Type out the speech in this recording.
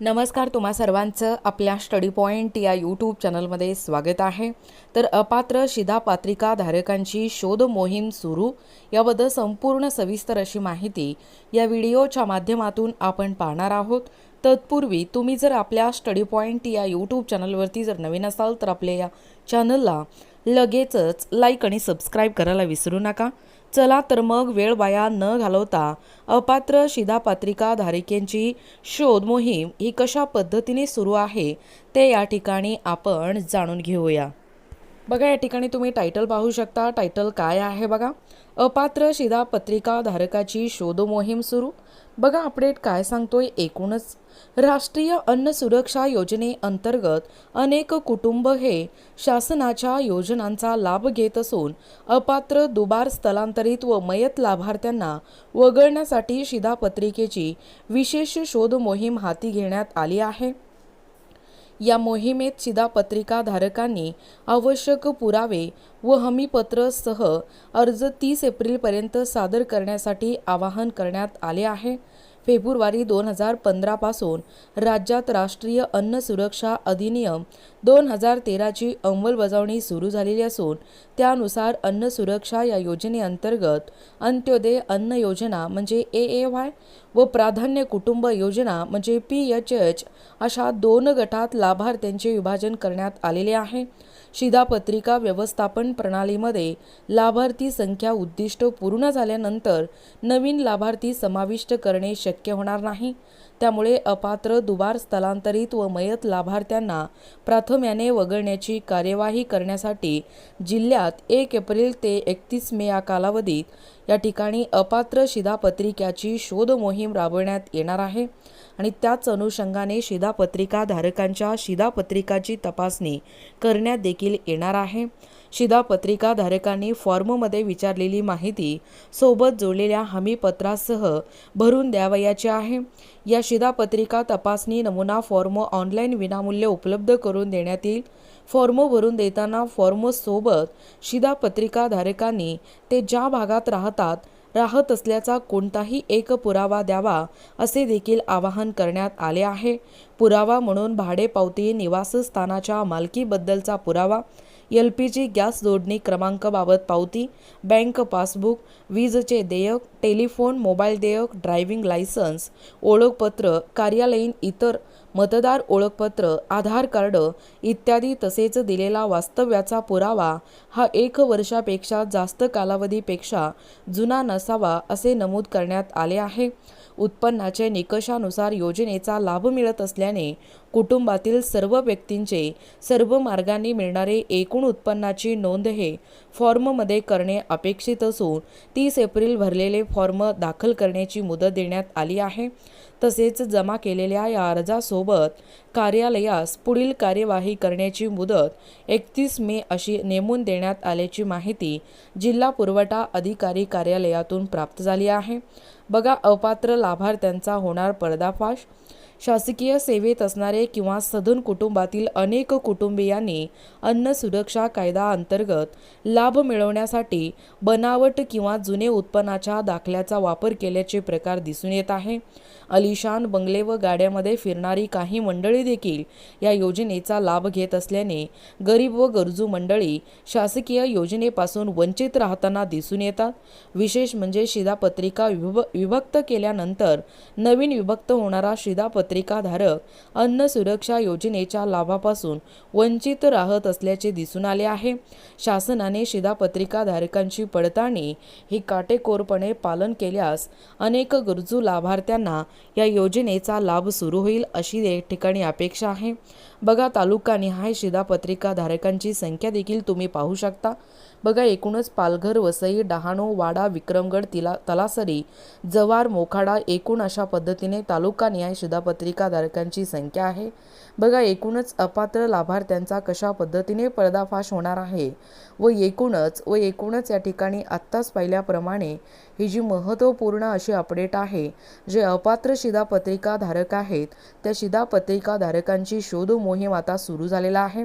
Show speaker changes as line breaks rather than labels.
नमस्कार तुम्हा सर्वांचं आपल्या स्टडी पॉईंट या यूट्यूब चॅनलमध्ये स्वागत आहे. तर अपात्र शिधापात्रिका धारकांची शोध मोहीम सुरू. याबद्दल संपूर्ण सविस्तर अशी माहिती या व्हिडिओच्या माध्यमातून आपण पाहणार आहोत. तत्पूर्वी तुम्ही जर आपल्या स्टडी पॉईंट या यूट्यूब चॅनलवरती जर नवीन असाल तर आपल्या या चॅनलला लगेचच लाईक आणि सबस्क्राईब करायला विसरू नका. चला तर मग वेळ वाया न घालवता अपात्र शिधापात्रिका धारिकेंची शोध मोहीम ही कशा पद्धतीने सुरू आहे ते या ठिकाणी आपण जाणून घेऊया. बघा या ठिकाणी तुम्ही टायटल पाहू शकता. टायटल काय आहे बघा? अपात्र शिधापत्रिका धारकाची शोधमोहीम सुरू. बघा अपडेट काय सांगतोय एकूणच. राष्ट्रीय अन्न सुरक्षा योजनेअंतर्गत अनेक कुटुंब हे शासनाच्या योजनांचा लाभ घेत असून अपात्र दुबार स्थलांतरित व मयत लाभार्थ्यांना वगळण्यासाठी शिधापत्रिकेची विशेष शोध मोहीम हाती घेण्यात आली आहे. या मोहिमेत शिधापत्रिका धारकांनी आवश्यक पुरावे व हमीपत्रसह अर्ज तीस एप्रिलपर्यंत सादर करण्यासाठी आवाहन करण्यात आले आहे. फेब्रुवारी दोन हजार पंधरापासून राज्यात राष्ट्रीय अन्न सुरक्षा अधिनियम दोन हजार तेराची अंमलबजावणी सुरू झालेली असून त्यानुसार अन्न सुरक्षा या योजनेअंतर्गत अंत्योदय अन्न योजना म्हणजे ए ए वाय व प्राधान्य कुटुंब योजना म्हणजे पी एच एच अशा दोन गटात लाभार्थ्यांचे विभाजन करण्यात आलेले आहे. शिधापत्रिका व्यवस्थापन प्रणालीमध्ये लाभार्थी संख्या उद्दिष्ट पूर्ण झाल्यानंतर नवीन लाभार्थी समाविष्ट करणे शक्य होणार नाही. त्यामुळे अपात्र दुबार स्थलांतरित व मयत लाभार्थ्यांना प्राथम्याने वगळण्याची कार्यवाही करण्यासाठी जिल्ह्यात एक एप्रिल ते एकतीस मे या कालावधीत या ठिकाणी अपात्र शिधापत्रिकाची शोध मोहीम राबवण्यात येणार आहे आणि त्याच अनुषंगाने शिधापत्रिका धारकांच्या शिधापत्रिकाची तपासणी करण्यात देखील येणार आहे. शिधापत्रिकाधारकांनी फॉर्ममध्ये विचारलेली माहिती सोबत जोडलेल्या हमीपत्रासह भरून द्यावयाची आहे. या शिधापत्रिका तपासणी नमुना फॉर्म ऑनलाईन विनामूल्य उपलब्ध करून देण्यात येईल. फॉर्म भरून देताना फॉर्मसोबत शिधापत्रिकाधारकांनी ते ज्या भागात राहतात राहत असल्याचा कोणताही एक पुरावा द्यावा असे देखील आवाहन करण्यात आले आहे. पुरावा म्हणून भाडे पावती निवासस्थानाच्या मालकीबद्दलचा पुरावा एल पी जी गॅस जोडणी क्रमांकाबाबत पावती बँक पासबुक वीजचे देयक टेलिफोन मोबाईल देयक ड्रायव्हिंग लायसन्स ओळखपत्र कार्यालयीन इतर मतदार ओळखपत्र आधार कार्ड इत्यादी तसेच दिलेला वास्तव्याचा पुरावा हा एक वर्षापेक्षा जास्त कालावधीपेक्षा जुना नसावा असे नमूद करण्यात आले आहे. उत्पन्नाचे निकषानुसार योजनेचा लाभ मिळत असल्याने कुटुंबातील सर्व व्यक्तींचे सर्व मार्गांनी मिळणारे एकूण उत्पन्नाची नोंद हे फॉर्ममध्ये करणे अपेक्षित असून तीस एप्रिल भरलेले फॉर्म दाखल करण्याची मुदत देण्यात आली आहे. तसेच जमा केलेल्या या अर्जासोबत कार्यालयास पुढील कार्यवाही करण्याची मुदत एकतीस मे अशी नेमून देण्यात आल्याची माहिती जिल्हा पुरवठा अधिकारी कार्यालयातून प्राप्त झाली आहे. बघा अपात्र लाभार्थ्यांचा होणार पर्दाफाश. शासकीय सेवेत असणारे किंवा सधन कुटुंबातील अनेक कुटुंबियांनी अन्न सुरक्षा कायदा अंतर्गत लाभ मिळवण्यासाठी बनावट किंवा जुने उत्पन्नाच्या दाखल्याचा वापर केल्याचे प्रकार दिसून येत आहे. अलिशान बंगले व गाड्यामध्ये फिरणारी काही मंडळी देखील या योजनेचा लाभ घेत असल्याने गरीब व गरजू मंडळी शासकीय योजनेपासून वंचित राहताना दिसून येतात. विशेष म्हणजे शिधापत्रिका विभ विभक्त केल्यानंतर नवीन विभक्त होणारा शिधापत्रिकाधारक अन्न सुरक्षा योजनेच्या लाभापासून वंचित राहत असल्याचे दिसून आले आहे. शासनाने शिधापत्रिकाधारकांची पडताळणी ही काटेकोरपणे पालन केल्यास अनेक गरजू लाभार्थ्यांना या योजनेचा लाभ सुरू होईल अशी ठिकाणी अपेक्षा आहे. बघा तालुकानिहाय शिधापत्रिका धारकांची संख्या देखील तुम्ही पाहू शकता. बघा एकूणच पालघर वसई डहाणू वाडा विक्रमगड तिला तलासरी जवार मोखाडा एकूण अशा पद्धतीने तालुकानिहाय शिधापत्रिका धारकांची संख्या आहे. बघा एकूणच अपात्र लाभार्थ्यांचा कशा पद्धतीने पर्दाफाश होणार आहे व एकूणच व एकूणच या ठिकाणी आत्ताच पाहिल्याप्रमाणे ही जी महत्त्वपूर्ण अशी अपडेट आहे जे अपात्र पात्र शिधापत्रिकाधारक आहेत. त्या शिधापत्रिकाधारकांची शोध मोहीम आता सुरू झालेला आहे.